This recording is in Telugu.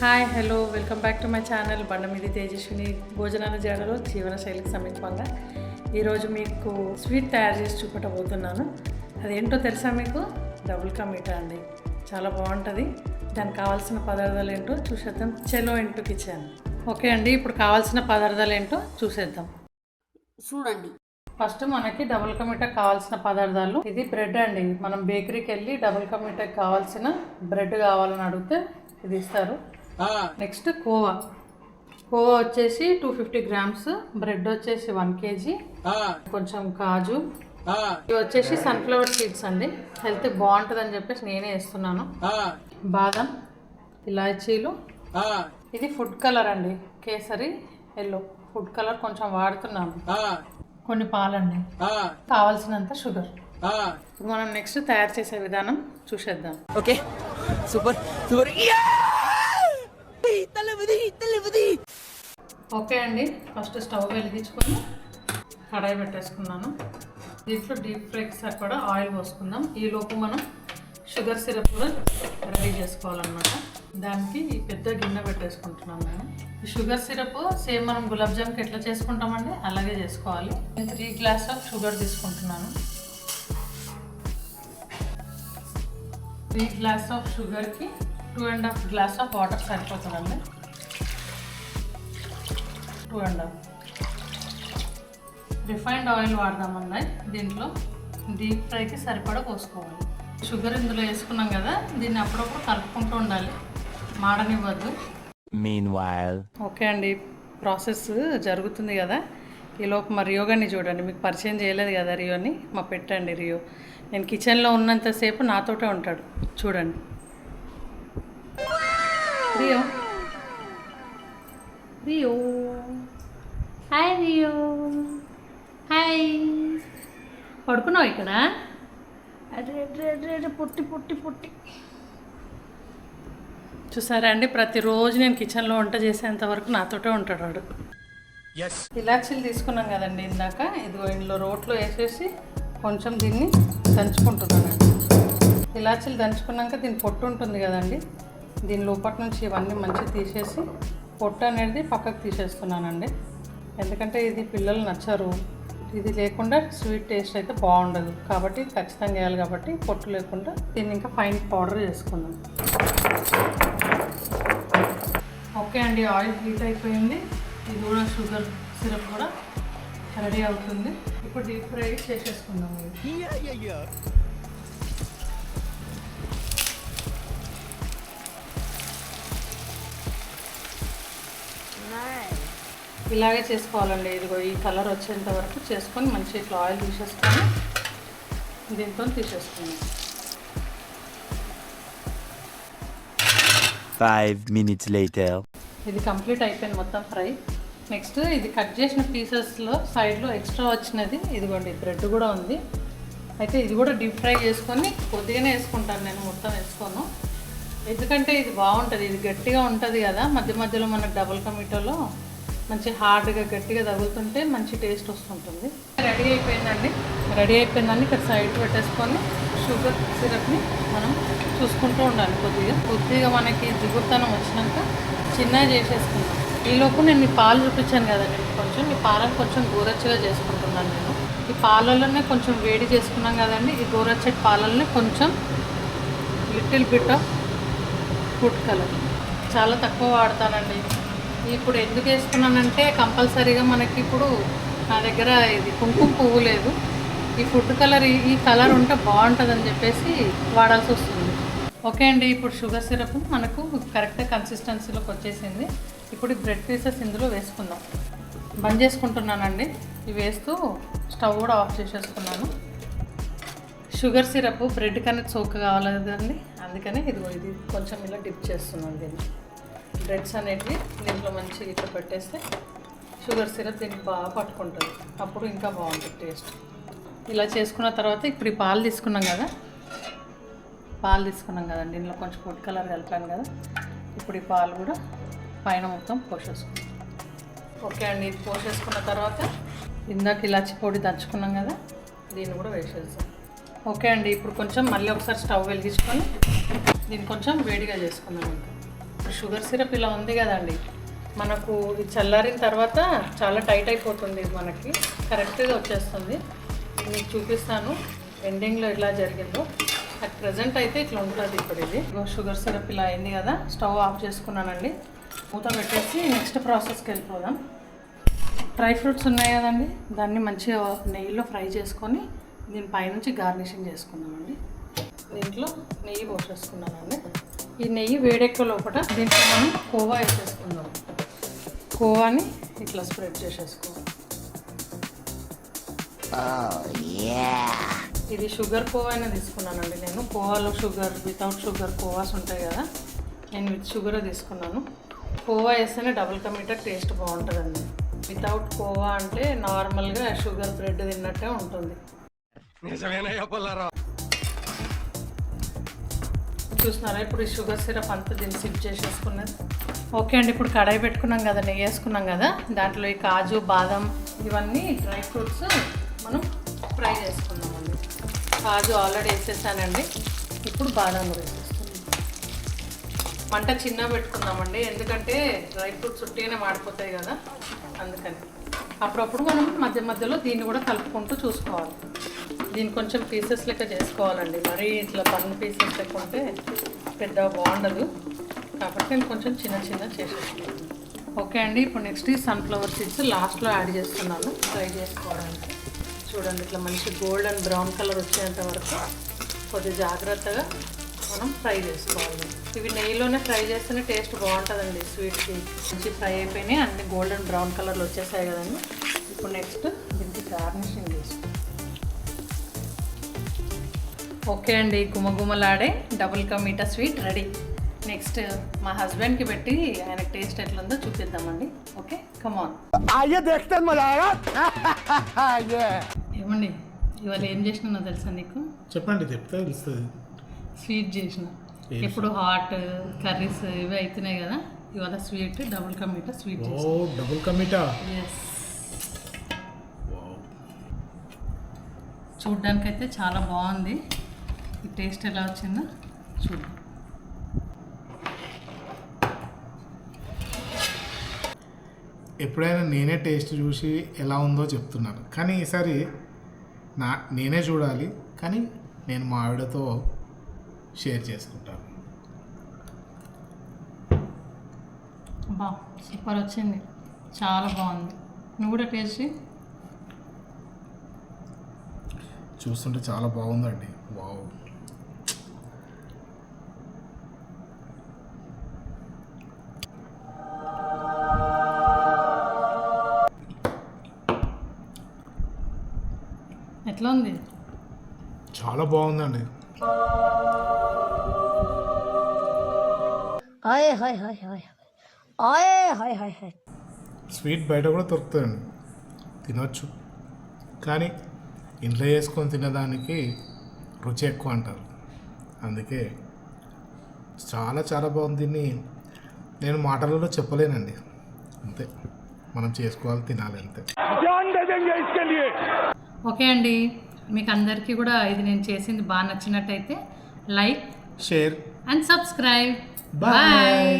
Hi hello welcome back to my channel బండమిది Tejaswini భోజనాల జాడలో జీవన శైలికి సమీపంగా ఈరోజు మీకు స్వీట్ తయారు చేసి చూపెట్టబోతున్నాను. అదేంటో తెలుసా మీకు? డబుల్ కా మీఠా అండి. చాలా బాగుంటుంది. దానికి కావాల్సిన పదార్థాలు ఏంటో చూసేద్దాం. చెలో ఇంటూ కిచెన్ ఓకే అండి ఇప్పుడు కావాల్సిన పదార్థాలు ఏంటో చూసేద్దాం. చూడండి. ఫస్ట్ మనకి డబుల్ కమీటా కావాల్సిన పదార్థాలు. ఇది బ్రెడ్ అండి. మనం బేకరీకి వెళ్ళి డబుల్ కమీటాకి కావాల్సిన బ్రెడ్ కావాలని అడిగితే ఇది ఇస్తారు. నెక్స్ట్ కోవా. కోవా వచ్చేసి టూ ఫిఫ్టీ గ్రామ్స్ బ్రెడ్ వచ్చేసి వన్ కేజీ కొంచెం కాజు. ఇవి వచ్చేసి సన్ఫ్లవర్ సీడ్స్ అండి. హెల్త్ బాగుంటుంది అని చెప్పేసి నేనే వేస్తున్నాను. బాదం ఇలాచీలు. ఇది ఫుడ్ కలర్ అండి. కేసరి ఎల్లో. ఫుడ్ కలర్ కొంచెం వాడుతున్నాను. కొన్ని పాలండి. కావాల్సినంత షుగర్. మనం నెక్స్ట్ తయారు చేసే విధానం చూసేద్దాం. ఓకే. సూపర్. సూపర్. ఓకే అండి. ఫస్ట్ స్టవ్ వెలిగించుకొని కడాయి పెట్టేసుకున్నాను. దీంట్లో డీప్ ఫ్రైకి సరిపడా ఆయిల్ పోసుకుందాం. ఈ లోపు మనం షుగర్ సిరప్ కూడా రెడీ చేసుకోవాలన్నమాట. దానికి ఈ పెద్ద గిన్నె పెట్టేసుకుంటున్నాను నేను ఈ షుగర్ సిరప్ సేమ్ మనం గులాబ్ జామ్కి ఎట్లా చేసుకుంటామండి అలాగే చేసుకోవాలి. నేను త్రీ గ్లాస్ ఆఫ్ షుగర్ తీసుకుంటున్నాను. త్రీ గ్లాస్ ఆఫ్ షుగర్కి two and half glass of water సరిపోతుందండి. Two and half refined oil వాడదామన్నా దీంట్లో. డీప్ ఫ్రైకి సరిపడా పోసుకోవాలి. షుగర్ ఇందులో వేసుకున్నాం కదా దీన్ని అప్పుడప్పుడు కలుపుకుంటూ ఉండాలి. మాడనివ్వద్దు. ఓకే అండి ప్రాసెస్ జరుగుతుంది కదా. ఈలోపు మా రియో గారిని చూడండి మీకు పరిచయం చేయలేదు కదా రియోని మా పెట్టండి రియో. నేను కిచెన్లో ఉన్నంతసేపు నాతోటే ఉంటాడు చూడండి. Rio. Rio hi Rio hi పడుకున్నావు ఇక్కడ? అరే అరే అరే అరే పొట్టి పొట్టి పొట్టి. చూసారా అండి ప్రతిరోజు నేను కిచెన్లో వంట చేసేంత వరకు నాతోటే ఉంటాడు వాడు. ఇలాచీలు తీసుకున్నాం కదండి ఇందాక. ఇదిగో ఇందులో రోట్లో వేసేసి కొంచెం దీన్ని దంచుకుంటున్నాను. ఇలాచీలు దంచుకున్నాక దీని పొట్టు ఉంటుంది కదండి దీని లోపటి నుంచి ఇవన్నీ మంచిగా తీసేసి పొట్టు అనేది పక్కకు తీసేస్తున్నానండి ఎందుకంటే ఇది పిల్లలు నచ్చరు. ఇది లేకుండా స్వీట్ టేస్ట్ అయితే బాగుండదు. కాబట్టి ఖచ్చితంగా వేయాలి కాబట్టి పొట్టు లేకుండా దీన్ని ఇంకా ఫైన్ పౌడర్ చేసుకుందాం. ఓకే అండి ఆయిల్ హీట్ అయిపోయింది. ఇది కూడా షుగర్ సిరప్ కూడా రెడీ అవుతుంది. ఇప్పుడు డీప్ ఫ్రై చేసేసుకుందాం. ఇలాగే చేసుకోవాలండి. ఇదిగో ఈ కలర్ వచ్చేంత వరకు చేసుకొని మంచి ఇట్లా ఆయిల్ తీసేసుకొని దీంతో తీసేసుకుందాం ఫైవ్ మినిట్స్ లేటర్ ఇది కంప్లీట్ అయిపోయింది మొత్తం ఫ్రై. నెక్స్ట్ ఇది కట్ చేసిన పీసెస్లో సైడ్లో ఎక్స్ట్రా వచ్చినది ఇదిగోండి బ్రెడ్ కూడా ఉంది. అయితే ఇది కూడా డీప్ ఫ్రై చేసుకొని కొద్దిగానే వేసుకుంటాను నేను మొత్తం వేసుకోను. ఎందుకంటే ఇది బాగుంటుంది ఇది గట్టిగా ఉంటుంది కదా. మధ్య మధ్యలో మనకు డబుల్ టమాటోలో మంచి హార్డ్గా గట్టిగా తగులుతుంటే మంచి టేస్ట్ వస్తుంటుంది. రెడీ అయిపోయిందండి. రెడీ అయిపోయిందని ఇక్కడ సైడ్ పెట్టేసుకొని షుగర్ సిరప్ని మనం చూసుకుంటూ ఉండాలి కొద్దిగా. కొద్దిగా మనకి జిగురుతనం వచ్చినాక చిన్నగా చేసేసుకుందాం. ఈలోపు నేను ఈ పాలు చూపించాను కదండి. కొంచెం ఈ పాలను కొంచెం గోరచ్చగా చేసుకుంటున్నాను నేను. ఈ పాలలోనే కొంచెం వేడి చేసుకున్నాం కదండి. ఈ గోరచ్చటి పాలల్ని కొంచెం little bit of food colour. చాలా తక్కువ వాడతానండి. ఇప్పుడు ఎందుకు వేసుకున్నానంటే కంపల్సరీగా మనకి ఇప్పుడు నా దగ్గర ఇది కుంకుమ పువ్వు లేదు. ఈ ఫుడ్ కలర్ ఈ- కలర్ ఉంటే బాగుంటుందని చెప్పేసి వాడాల్సి వస్తుంది. ఓకే అండి ఇప్పుడు షుగర్ సిరప్ మనకు కరెక్ట్ కన్సిస్టెన్సీలోకి వచ్చేసింది. ఇప్పుడు ఈ బ్రెడ్ పీసెస్ ఇందులో వేసుకుందాం. బంద్ చేసుకుంటున్నానండి. ఇవి వేస్తూ స్టవ్ కూడా ఆఫ్ చేసేసుకున్నాను. షుగర్ సిరప్ బ్రెడ్ కన్నా సోక్ కావాలండి. అందుకనే అందుకని ఇదిగో ఇది కొంచెం ఇలా డిప్ చేస్తున్నాను దీన్ని. బ్రెడ్స్ అనేటివి దీంట్లో మంచిగా ఇట్లా పెట్టేస్తే షుగర్ సిరప్ దీనికి బాగా పట్టుకుంటుంది. అప్పుడు ఇంకా బాగుంటుంది టేస్ట్. ఇలా చేసుకున్న తర్వాత ఇప్పుడు ఈ పాలు తీసుకున్నాం కదా. పాలు తీసుకున్నాం కదండి. దీనిలో కొంచెం ఫుడ్ కలర్ కలిపాను కదా. ఇప్పుడు ఈ పాలు కూడా పైన మొత్తం పోసేసుకున్నాం ఓకే అండి. ఇది పోసేసుకున్న తర్వాత ఇందాక ఇలాచి పొడి దంచుకున్నాం కదా. దీన్ని కూడా వేసేస్తాం ఓకే అండి ఇప్పుడు కొంచెం మళ్ళీ ఒకసారి స్టవ్ వెలిగించుకొని దీన్ని కొంచెం వేడిగా చేసుకుందాం ఇప్పుడు షుగర్ సిరప్ ఇలా ఉంది కదండి మనకు ఇది చల్లారిన తర్వాత చాలా టైట్ అయిపోతుంది మనకి కరెక్ట్గా వచ్చేస్తుంది. మీకు చూపిస్తాను ఎండింగ్లో ఎలా జరిగిందో. అట్ ప్రజెంట్ అయితే ఇట్లా ఉంటుంది ఇప్పుడు ఇది. షుగర్ సిరప్ ఇలా అయింది కదా స్టవ్ ఆఫ్ చేసుకున్నానండి. మూత పెట్టేసి నెక్స్ట్ ప్రాసెస్కి వెళ్ళిపోదాం. డ్రై ఫ్రూట్స్ ఉన్నాయి కదండి దాన్ని మంచిగా నెయ్యిలో ఫ్రై చేసుకొని దీని పైనుంచి గార్నిషింగ్ చేసుకున్నామండి దీంట్లో నెయ్యి పోసేసుకున్నానండి ఈ నెయ్యి వేడెక్క లోపల దీంట్లో మనం కోవా వేసేసుకుందాం కోవాని ఇట్లా స్ప్రెడ్ చేసేసుకోవాలి. ఇది షుగర్ కోవా అయినా తీసుకున్నానండి నేను. కోవాలో షుగర్ వితౌట్ షుగర్ కోవాస్ ఉంటాయి కదా. నేను విత్ షుగర్ తీసుకున్నాను. కోవా వేస్తేనే డబుల్ కమీటర్ టేస్ట్ బాగుంటుందండి. వితౌట్ కోవా అంటే నార్మల్గా షుగర్ బ్రెడ్ తిన్నట్టే ఉంటుంది. చూస్తున్నారా? ఇప్పుడు ఈ షుగర్ సిరప్ అంతా దీన్ని సిప్ చేసేసుకున్నది. ఓకే అండి ఇప్పుడు కడాయి పెట్టుకున్నాం కదా నెయ్యి వేసుకున్నాం కదా దాంట్లో ఈ కాజు బాదం ఇవన్నీ డ్రై ఫ్రూట్స్ మనం ఫ్రై చేసుకున్నామండి కాజు ఆల్రెడీ వేసేసానండి. ఇప్పుడు బాదం కూడా వేసేసుకున్నాం. మంట చిన్న పెట్టుకుందామండి ఎందుకంటే డ్రై ఫ్రూట్స్ ఉట్టిగానే మాడిపోతాయి కదా అందుకని. అప్పుడప్పుడు మనం మధ్య మధ్యలో దీన్ని కూడా కలుపుకుంటూ చూసుకోవాలి. దీన్ని కొంచెం పీసెస్ లెక్క చేసుకోవాలండి. మరీ ఇట్లా పన్ను పీసెస్ లెక్క ఉంటే పెద్ద బాగుండదు. కాబట్టి నేను కొంచెం చిన్న చిన్న చేసేస్తున్నాను ఓకే అండి. ఇప్పుడు నెక్స్ట్ ఈ సన్ఫ్లవర్ సీడ్స్ లాస్ట్లో యాడ్ చేస్తున్నాను. ఫ్రై చేసుకోవడానికి. చూడండి ఇట్లా మంచి గోల్డ్ అండ్ బ్రౌన్ కలర్ వచ్చేంత వరకు కొద్దిగా జాగ్రత్తగా మనం ఫ్రై చేసుకోవాలి. ఇవి నెయ్యిలోనే ఫ్రై చేస్తేనే టేస్ట్ బాగుంటుందండి స్వీట్కి మంచి ఫ్రై అయిపోయినాయి. అన్ని గోల్డెన్ బ్రౌన్ కలర్లో వచ్చేసాయి కదండి. ఇప్పుడు నెక్స్ట్ దీనికి గార్నిషింగ్ చేసుకోవాలి ఓకే అండి గుమగుమలాడే డబుల్ కా మీటా స్వీట్ రెడీ. నెక్స్ట్ మా హస్బెండ్కి పెట్టి ఆయన టేస్ట్ ఎట్లుందో చూపిద్దామండి. ఓకే కమాన్ అయ్యే అయ్యో. ఏమండి ఇవాళ ఏం చేసినా తెలుసా నీకు? చెప్పండి చెప్తే తెలుస్తుంది. స్వీట్ చేసిన. ఎప్పుడు హాట్ కర్రీస్ ఇవి అవుతున్నాయి కదా ఇవాళ స్వీట్ డబుల్ కా మీటా స్వీట్ ఓ డబుల్ కా మీటా? ఎస్ చూడ్డానికైతే చాలా బాగుంది. టేస్ట్ ఎలా వచ్చిందో చూద్దాం ఎప్పుడైనా నేనే టేస్ట్ చూసి ఎలా ఉందో చెప్తున్నాను. కానీ ఈసారి నా నేనే చూడాలి కానీ నేను మా ఆవిడతో షేర్ చేసుకుంటాను. బా సూపర్ వచ్చింది. చాలా బాగుంది. నువ్వు కూడా టేస్ట్. చూస్తుంటే చాలా బాగుందండి. వావ్. ఎట్లా ఉంది చాలా బాగుందండి. Hi hi hi hi hi. Hi hi sweet బయట కూడా దొరుకుతుందండి తినొచ్చు. కానీ ఇంట్లో చేసుకొని తినేదానికి రుచి ఎక్కువ అంటారు. అందుకే చాలా చాలా బాగుంది దీన్ని. నేను మాటలలో చెప్పలేనండి. అంతే. మనం చేసుకోవాలి తినాలి అంతే. ఓకే అండి. మీకు అందరికీ కూడా ఇది నేను చేసింది బాగా నచ్చినట్టయితే like share. And subscribe. Bye.